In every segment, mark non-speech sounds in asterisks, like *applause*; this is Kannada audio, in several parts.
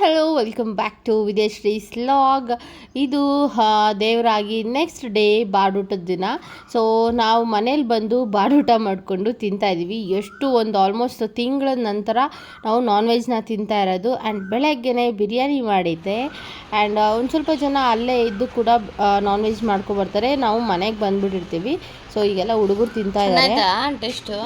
Hello welcome back to Vidyashree slog ಇದು ದೇವರಾಗಿ ನೆಕ್ಸ್ಟ್ ಡೇ ಬಾಡೂಟದ ದಿನ. ಸೊ ನಾವು ಮನೇಲಿ ಬಂದು ಬಾಡೂಟ ಮಾಡಿಕೊಂಡು ತಿಂತಾ ಇದ್ದೀವಿ. ಎಷ್ಟು ಒಂದು ಆಲ್ಮೋಸ್ಟ್ ತಿಂಗಳ ನಂತರ ನಾವು ನಾನ್ ವೆಜ್ನ ತಿಂತಾ ಇರೋದು. ಆ್ಯಂಡ್ ಬೆಳಗ್ಗೆನೇ ಬಿರಿಯಾನಿ ಮಾಡಿದ್ದೆ. ಆ್ಯಂಡ್ ಒಂದು ಸ್ವಲ್ಪ ಜನ ಅಲ್ಲೇ ಇದ್ದು ಕೂಡ ನಾನ್ ವೆಜ್ ಮಾಡ್ಕೊಬರ್ತಾರೆ ನಾವು ಮನೆಗೆ ಬಂದುಬಿಟ್ಟಿರ್ತೀವಿ. ಸೊ ಈಗೆಲ್ಲ ಹುಡುಗರು ತಿಂತಾ ಇದ್ದಾರೆ ಟೆಸ್ಟು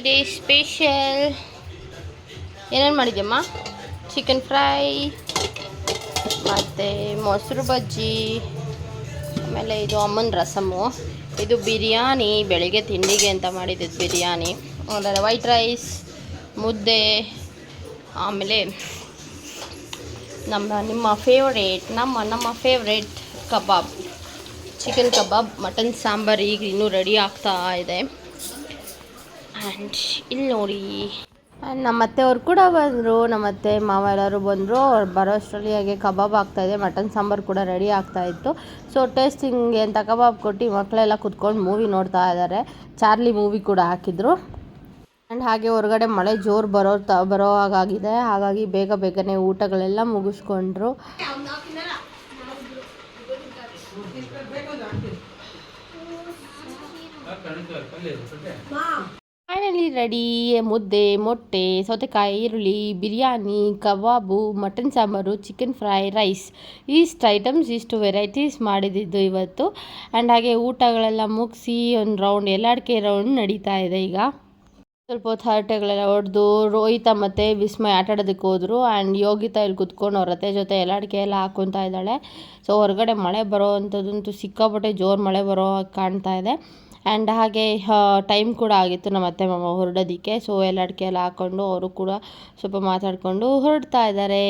ಟುಡೇ ಸ್ಪೆಷಲ್ ಏನೇನು ಮಾಡಿದ್ಯಮ್ಮ? ಚಿಕನ್ ಫ್ರೈ ಮತ್ತು ಮೊಸರು ಬಜ್ಜಿ, ಆಮೇಲೆ ಇದು ಅಮ್ಮನ ರಸಮು. ಇದು ಬಿರಿಯಾನಿ, ಬೆಳಿಗ್ಗೆ ತಿಂಡಿಗೆ ಅಂತ ಮಾಡಿದ್ದು ಬಿರಿಯಾನಿ. ಆಮೇಲೆ ವೈಟ್ ರೈಸ್ ಮುದ್ದೆ, ಆಮೇಲೆ ನಮ್ಮ, ನಿಮ್ಮ ಫೇವ್ರೇಟ್ ನಮ್ಮ ನಮ್ಮ favourite kebab. Chicken kebab mutton sambar, ಈಗ ಇನ್ನೂ ರೆಡಿ ಆಗ್ತಾ ಇದೆ. ಆ್ಯಂಡ್ ಇಲ್ಲಿ ನೋಡಿ. ಆ್ಯಂಡ್ ನಮ್ಮ ಅತ್ತೆಯವ್ರು ಕೂಡ ಬಂದರು. ನಮ್ಮ ಅತ್ತೆ ಮಾವ ಎಲ್ಲರೂ ಬಂದರು. ಅವ್ರು ಬರೋ ಅಷ್ಟರಲ್ಲಿ ಹಾಗೆ ಕಬಾಬ್ ಆಗ್ತಾಯಿದೆ ಮಟನ್ ಸಾಂಬಾರು ಕೂಡ ರೆಡಿ ಆಗ್ತಾ ಇತ್ತು. ಸೊ ಟೇಸ್ಟಿಂಗ್ ಅಂತ ಕಬಾಬ್ ಕೊಟ್ಟು ಮಕ್ಕಳೆಲ್ಲ ಕುತ್ಕೊಂಡು ಮೂವಿ ನೋಡ್ತಾ ಇದ್ದಾರೆ ಚಾರ್ಲಿ ಮೂವಿ ಕೂಡ ಹಾಕಿದ್ರು. ಆ್ಯಂಡ್ ಹಾಗೆ ಹೊರಗಡೆ ಮಳೆ ಜೋರು ಬರೋ ತ ಬರೋ ಹಾಗಾಗಿದೆ. ಹಾಗಾಗಿ ಬೇಗ ಬೇಗನೆ ಊಟಗಳೆಲ್ಲ ಮುಗಿಸ್ಕೊಂಡ್ರು. ಫೈನಲಿ ರೆಡಿ, ಮುದ್ದೆ, ಮೊಟ್ಟೆ, ಸೌತೆಕಾಯಿ, ಈರುಳ್ಳಿ, biryani, kebab, mutton sambar, chicken fry, rice. ಇಷ್ಟು ಐಟಮ್ಸ್ ಇಷ್ಟು ವೆರೈಟೀಸ್ ಮಾಡಿದ್ದು ಇವತ್ತು. ಆ್ಯಂಡ್ ಹಾಗೆ ಊಟಗಳೆಲ್ಲ ಮುಗಿಸಿ ಒಂದು ರೌಂಡ್, ಎಲ್ಲಾಡಿಕೆ ರೌಂಡ್ ನಡೀತಾ ಇದೆ ಈಗ. ಸ್ವಲ್ಪ ಹೊತ್ತು ಹರಟೆಗಳೆಲ್ಲ ಹೊಡೆದು ರೋಹಿತ ಮತ್ತು ವಿಸ್ಮಯ ಆಟ ಆಡೋದಕ್ಕೆ ಹೋದರು. ಆ್ಯಂಡ್ ಯೋಗಿತಾ ಇಲ್ಲಿ ಕುತ್ಕೊಂಡು ಅವ್ರ ಅತ್ತೆ ಜೊತೆ ಎಲ್ಲ ಅಡಿಕೆ ಎಲ್ಲ ಹಾಕೊತ ಇದ್ದಾಳೆ. ಸೊ ಹೊರಗಡೆ ಮಳೆ ಬರೋ ಅಂಥದ್ದಂತೂ ಸಿಕ್ಕಾಪಟ್ಟೆ ಜೋರು ಮಳೆ ಬರೋ ಕಾಣ್ತಾ ಇದೆ. ಆ್ಯಂಡ್ ಹಾಗೆ ಟೈಮ್ ಕೂಡ ಆಗಿತ್ತು ನಮ್ಮ ಅತ್ತೆ ಮಾಮ ಹೊರಡೋದಕ್ಕೆ. ಸೊ ಎಲ್ಲ ಅಡಿಕೆ ಎಲ್ಲ ಹಾಕ್ಕೊಂಡು ಅವರು ಕೂಡ ಸ್ವಲ್ಪ ಮಾತಾಡಿಕೊಂಡು ಹೊರಡ್ತಾ ಇದ್ದಾರೆ.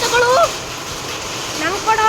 ತಗೊಳ್ಳು ನಂಗೆ ಕೊಡು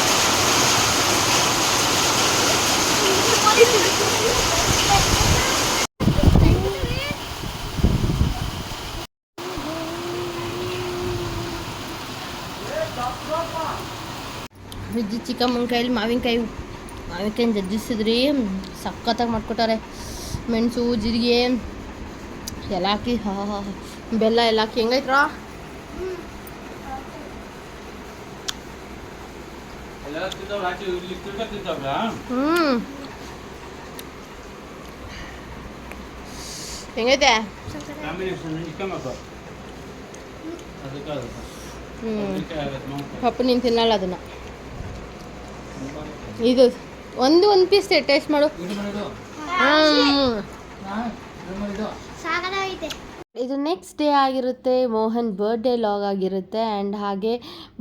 ಚಿಕ್ಕಮ್ಮನ ಕೈಯಲ್ಲಿ ಮಾವಿನಕಾಯಿ ಮಾವಿನಕಾಯಿ ಜಜ್ಜಿಸಿದ್ರಿ ಸಖತ್ತಾಗಿ ಮಾಡ್ಕೊಟ್ಟಾರೆ. ಮೆಣಸು ಜೀರಿಗೆ ಎಲ್ಲ ಹಾಕಿ ಹಾ ಹಾ ಹಾ. ಬೆಲ್ಲ ಎಲ್ಲ ಹಾಕಿ ಹೆಂಗೈತ್ರ ಹ್ಞೂ ಹೆಂಗೈತೆ? ಹ್ಞೂ. ಪಪ್ಪು ನೀನು ತಿನ್ನಲ್ಲ ಅದನ್ನು. ಇದು ಒಂದು ಒಂದು ಪೀಸ್ ಟೇಸ್ಟ್ ಮಾಡು. ಹ್ಮ್. ಇದು ನೆಕ್ಸ್ಟ್ ಡೇ ಆಗಿರುತ್ತೆ, ಮೋಹನ್ ಬರ್ಡೇ ಲಾಗ್ ಆಗಿರುತ್ತೆ ಆ್ಯಂಡ್ ಹಾಗೆ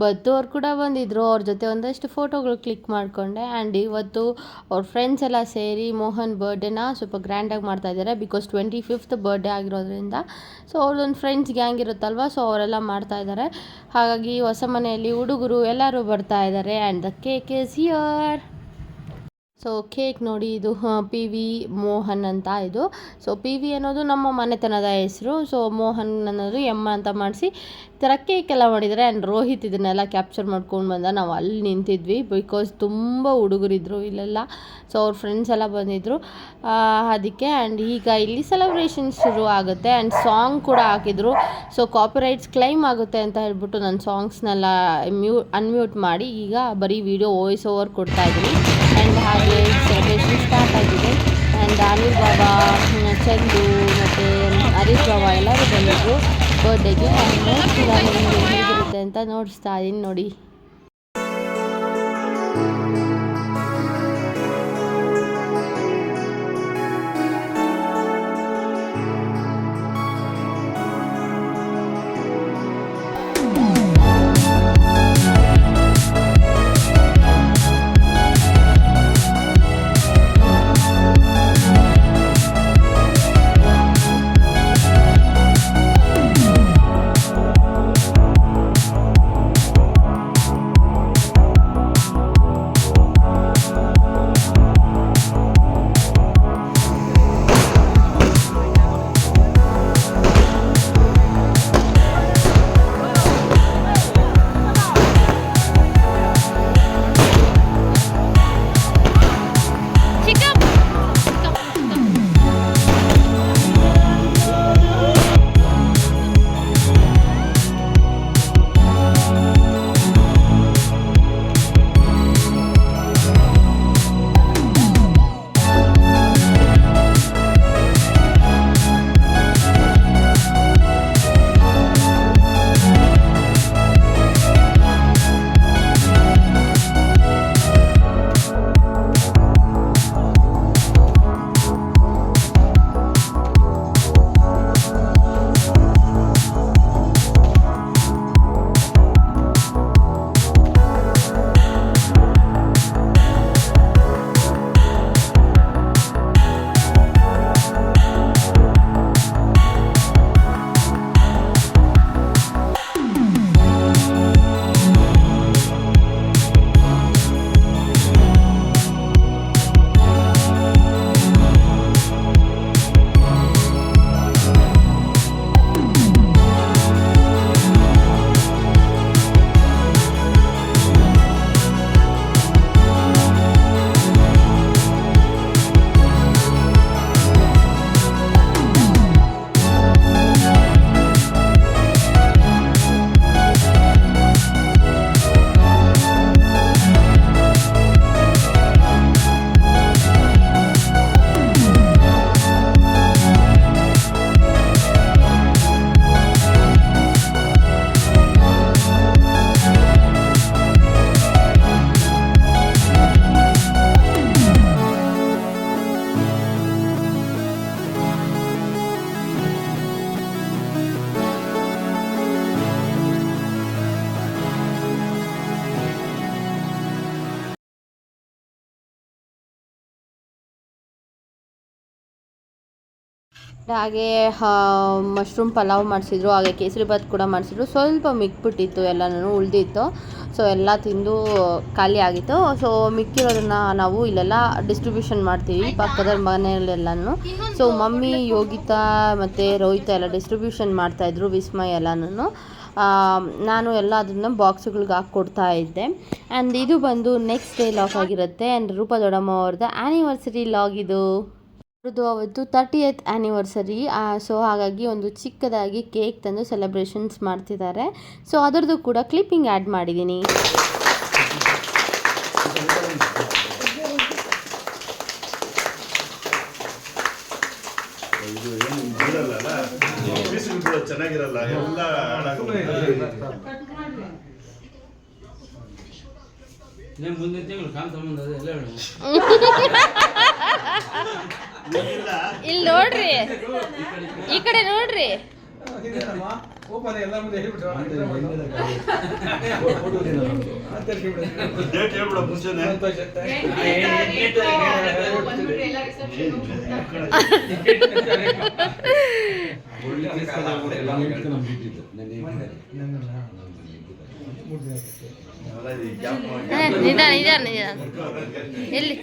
ಬತ್ತು ಕೂಡ ಬಂದಿದ್ದರು ಅವ್ರ ಜೊತೆ ಒಂದಷ್ಟು ಫೋಟೋಗಳು ಕ್ಲಿಕ್ ಮಾಡಿಕೊಂಡೆ ಆ್ಯಂಡ್ ಇವತ್ತು ಅವ್ರ ಫ್ರೆಂಡ್ಸ್ ಎಲ್ಲ ಸೇರಿ ಮೋಹನ್ ಬರ್ಡೇನ ಸ್ವಲ್ಪ ಗ್ರ್ಯಾಂಡಾಗಿ ಮಾಡ್ತಾ ಇದ್ದಾರೆ ಬಿಕಾಸ್ ಟ್ವೆಂಟಿ ಫಿಫ್ತ್ ಬರ್ಡೇ ಆಗಿರೋದ್ರಿಂದ. ಸೊ ಅವ್ರದ್ದೊಂದು ಫ್ರೆಂಡ್ಸ್ ಗ್ಯಾಂಗ್ ಇರುತ್ತಲ್ವ ಸೊ ಅವರೆಲ್ಲ ಮಾಡ್ತಾ ಇದ್ದಾರೆ ಹಾಗಾಗಿ ಹೊಸ ಮನೆಯಲ್ಲಿ ಹುಡುಗರು ಎಲ್ಲರೂ ಬರ್ತಾ ಇದ್ದಾರೆ and the cake is here so cake ನೋಡಿ ಇದು ಪಿ ವಿ ಮೋಹನ್ ಅಂತ ಇದು. ಸೊ ಪಿ ವಿ ಅನ್ನೋದು ನಮ್ಮ ಮನೆತನದ ಹೆಸರು. ಸೊ ಮೋಹನ್ ಅನ್ನೋದು ಎಮ್ಮ ಅಂತ ಮಾಡಿಸಿ ಥರ ಕೇಕ್ ಎಲ್ಲ ಮಾಡಿದರೆ ಆ್ಯಂಡ್ ರೋಹಿತ್ ಇದನ್ನೆಲ್ಲ ಕ್ಯಾಪ್ಚರ್ ಮಾಡ್ಕೊಂಡು ಬಂದ. ನಾವು ಅಲ್ಲಿ ನಿಂತಿದ್ವಿ ಬಿಕಾಸ್ ತುಂಬ ಹುಡುಗರಿದ್ದರು ಇಲ್ಲೆಲ್ಲ. ಸೊ ಅವ್ರ ಫ್ರೆಂಡ್ಸ್ ಎಲ್ಲ ಬಂದಿದ್ದರು ಅದಕ್ಕೆ ಆ್ಯಂಡ್ ಈಗ ಇಲ್ಲಿ ಸೆಲೆಬ್ರೇಷನ್ ಶುರು ಆಗುತ್ತೆ ಆ್ಯಂಡ್ ಸಾಂಗ್ ಕೂಡ ಹಾಕಿದರು. ಸೊ ಕಾಪಿರೈಟ್ಸ್ ಕ್ಲೈಮ್ ಆಗುತ್ತೆ ಅಂತ ಹೇಳ್ಬಿಟ್ಟು ನನ್ನ ಸಾಂಗ್ಸ್ನೆಲ್ಲ ಮ್ಯೂ ಅನ್ಮ್ಯೂಟ್ ಮಾಡಿ ಈಗ ಬರೀ ವಿಡಿಯೋ ವಾಯ್ಸ್ ಓವರ್ ಕೊಡ್ತಾ ಆ್ಯಂಡ್ ಹಾಗೆ ಸೆಲೆಬ್ರೇಷನ್ ಸ್ಟಾರ್ಟ್ ಆಗಿದೆ ಆ್ಯಂಡ್ ಅನಿಲ್ ಬಾಬಾ ಚಂದು ಮತ್ತು ಹರೀಶ್ ಬಾಬಾ ಎಲ್ಲರೂ ಬಂದಿದ್ದರು ಬರ್ಡೇಗೆ ಆ್ಯಂಡ್ ನೋಡ್ತೀರಾ ನಿಮಗೆ ಹೇಗಿರುತ್ತೆ ಅಂತ ನೋಡಿಸ್ತಾ ಇದ್ದೀನಿ ನೋಡಿ ಹಾಗೆ ಮಶ್ರೂಮ್ ಪಲಾವ್ ಮಾಡಿಸಿದ್ರು, ಹಾಗೆ ಕೇಸರಿ ಬಾತ್ ಕೂಡ ಮಾಡಿಸಿದ್ರು. ಸ್ವಲ್ಪ ಮಿಕ್ಬಿಟ್ಟಿತ್ತು, ಎಲ್ಲನೂ ಉಳಿದಿತ್ತು. ಸೊ ಎಲ್ಲ ತಿಂದು ಖಾಲಿ ಆಗಿತ್ತು. ಸೊ ಮಿಕ್ಕಿರೋದನ್ನು ನಾವು ಇಲ್ಲೆಲ್ಲ ಡಿಸ್ಟ್ರಿಬ್ಯೂಷನ್ ಮಾಡ್ತೀವಿ ಪಕ್ಕದ ಮನೆಯಲ್ಲೆಲ್ಲನೂ. ಸೊ ಮಮ್ಮಿ, ಯೋಗಿತಾ ಮತ್ತು ರೋಹಿತ ಎಲ್ಲ ಡಿಸ್ಟ್ರಿಬ್ಯೂಷನ್ ಮಾಡ್ತಾಯಿದ್ರು ವಿಸ್ಮಯ ಎಲ್ಲನೂ ನಾನು ಎಲ್ಲ ಅದನ್ನು ಬಾಕ್ಸ್ಗಳಿಗೆ ಹಾಕಿ ಕೊಡ್ತಾ ಇದ್ದೆ. ಆ್ಯಂಡ್ ಇದು ಬಂದು ನೆಕ್ಸ್ಟ್ ಡೇ ಲಾಗ್ ಆಗಿರುತ್ತೆ. ಆ್ಯಂಡ್ ರೂಪ ದೊಡ್ಡಮ್ಮ ಅವ್ರದ್ದು ಆ್ಯನಿವರ್ಸರಿ ಲಾಗ್ ಇದು. ಅವ್ರದ್ದು ಅವತ್ತು ತರ್ಟಿ ಏತ್ ಆ್ಯನಿವರ್ಸರಿ ಸೊ ಹಾಗಾಗಿ ಒಂದು ಚಿಕ್ಕದಾಗಿ ಕೇಕ್ ತಂದು ಸೆಲೆಬ್ರೇಷನ್ಸ್ ಮಾಡ್ತಿದ್ದಾರೆ. ಸೊ ಅದರದ್ದು ಕೂಡ ಕ್ಲಿಪ್ಪಿಂಗ್ ಆ್ಯಡ್ ಮಾಡಿದ್ದೀನಿ. ಮುಂದಿನ ತಿಂಗಳು *laughs* ಇಲ್ಲ ಇಲ್ಲಿ ನೋಡ್ರಿ. ಈ ಕಡೆ ನೋಡ್ರಿ. ನಿಧಾನ ನಿಧಾನ. ಎಲ್ಲಿ?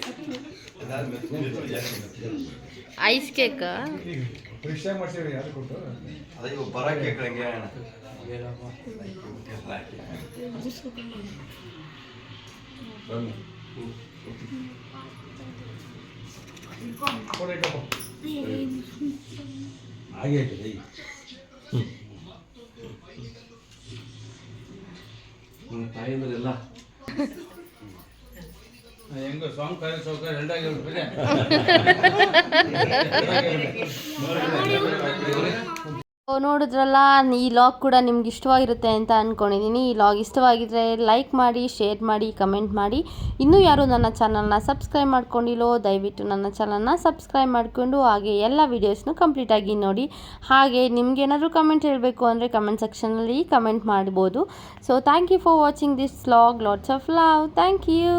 ಐಸ್ ಕೇಕ್ ಅದೇ ಇವಾಗ ಬರಕ್ಕೆ ನೋಡಿದ್ರಲ್ಲ, ಈ ಲಾಗ್ ಕೂಡ ನಿಮ್ಗೆ ಇಷ್ಟವಾಗಿರುತ್ತೆ ಅಂತ ಅಂದ್ಕೊಂಡಿದ್ದೀನಿ ಈ ಲಾಗ್ ಇಷ್ಟವಾಗಿದ್ರೆ ಲೈಕ್ ಮಾಡಿ ಶೇರ್ ಮಾಡಿ ಕಮೆಂಟ್ ಮಾಡಿ. ಇನ್ನೂ ಯಾರು ನನ್ನ ಚಾನಲ್ನ ಸಬ್ಸ್ಕ್ರೈಬ್ ಮಾಡ್ಕೊಂಡಿಲ್ಲೋ, ದಯವಿಟ್ಟು ನನ್ನ ಚಾನಲ್ನ ಸಬ್ಸ್ಕ್ರೈಬ್ ಮಾಡಿಕೊಂಡು ಹಾಗೆ ಎಲ್ಲ ವೀಡಿಯೋಸ್ನು ಕಂಪ್ಲೀಟಾಗಿ ನೋಡಿ. ಹಾಗೆ ನಿಮ್ಗೆ ಏನಾದರೂ ಕಮೆಂಟ್ ಹೇಳಬೇಕು ಅಂದರೆ ಕಮೆಂಟ್ ಸೆಕ್ಷನಲ್ಲಿ ಕಮೆಂಟ್ ಮಾಡ್ಬೋದು. So thank you for watching this vlog lots of love thank you